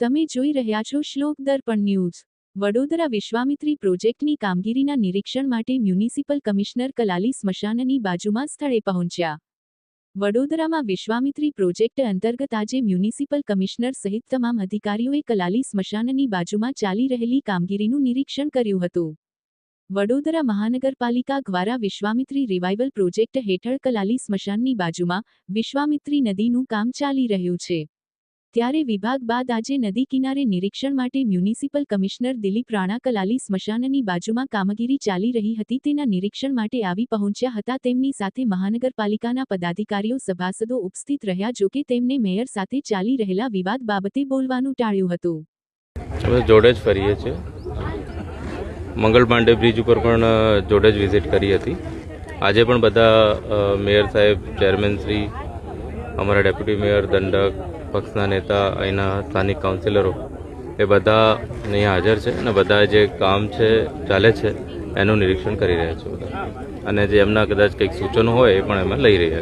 તમે જોઈ રહ્યા છો શ્લોક દર્પણ ન્યૂઝ. વડોદરા વિશ્વામિત્રી પ્રોજેક્ટની કામગીરીના નિરીક્ષણ માટે મ્યુનિસિપલ કમિશનર કલાલી સ્મશાનની બાજુમાં સ્થળે પહોંચ્યા. વડોદરામાં વિશ્વામિત્રી પ્રોજેક્ટ અંતર્ગત આજે મ્યુનિસિપલ કમિશનર સહિત તમામ અધિકારીઓએ કલાલી સ્મશાનની બાજુમાં ચાલી રહેલી કામગીરીનું નિરીક્ષણ કર્યું હતું. વડોદરા મહાનગરપાલિકા દ્વારા વિશ્વામિત્રી રિવાઇવલ પ્રોજેક્ટ હેઠળ કલાલી સ્મશાનની બાજુમાં વિશ્વામિત્રી નદીનું કામ ચાલી રહ્યું છે. ત્યારે વિભાગ બાદ આજે નદી કિનારે નિરીક્ષણ માટે મ્યુનિસિપલ કમિશનર દિલીપ રાણા કલાલી સ્મશાનની બાજુમાં કામગીરી ચાલી રહી હતી તેના નિરીક્ષણ માટે આવી પહોંચ્યા હતા. તેમની સાથે મહાનગરપાલિકાના પદાધિકારીઓ, સભાસદો ઉપસ્થિત રહ્યા જોકે તેમને મેયર સાથે ચાલી રહેલા વિવાદ બાબતે બોલવાનું ટાળ્યું હતું. અમે જોડે જ ફરીએ છીએ. મંગલ પાંડે બ્રિજ ઉપર પણ જોડે જ વિઝિટ કરી હતી. આજે પણ બધા મેયર સાહેબ, ચેરમેન શ્રી અમારા ડેપ્યુટી મેયર, દંડક, પક્ષના નેતા, અહીંના સ્થાનિક કાઉન્સિલરો, એ બધા અહીંયા હાજર છે અને બધા જે કામ છે, ચાલે છે, એનું નિરીક્ષણ કરી રહ્યા છે બધા. અને જે એમના કદાચ કંઈક સૂચનો હોય એ પણ એમાં લઈ રહ્યા